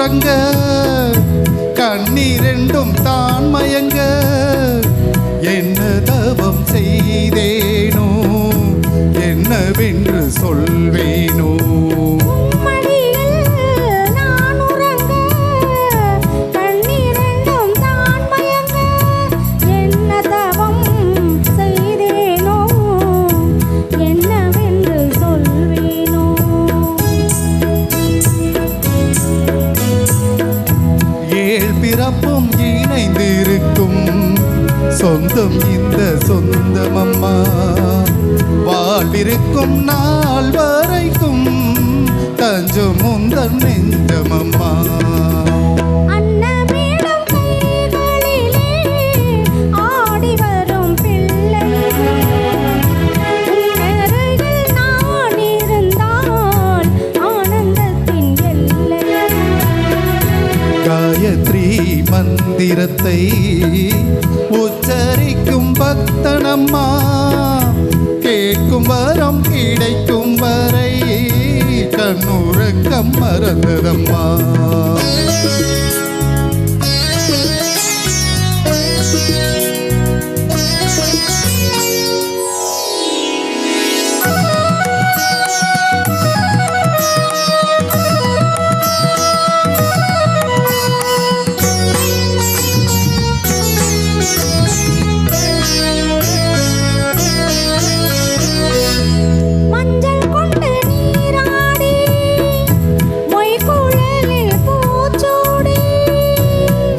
உறங்க. கண்ணீரெண்டும் தான் மயங்க. என்ன தவம் செய்தேனோ என்னவென்று சொல்வேனோ. ஏழ் பிறப்பும் இணைந்திருக்கும். சொந்தம் இந்த சொந்தமம்மா. வாழ்விருக்கும் நாள் மந்திரத்தை உச்சரிக்கும் பக்தனம்மா. கேட்கும் வரம் கிடைக்கும் வரை கண்ணுறக்கம் மறந்ததம்மா. thank you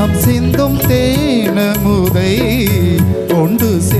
கண்ணம் சிந்தும் தேனமுதை கொண்டு செ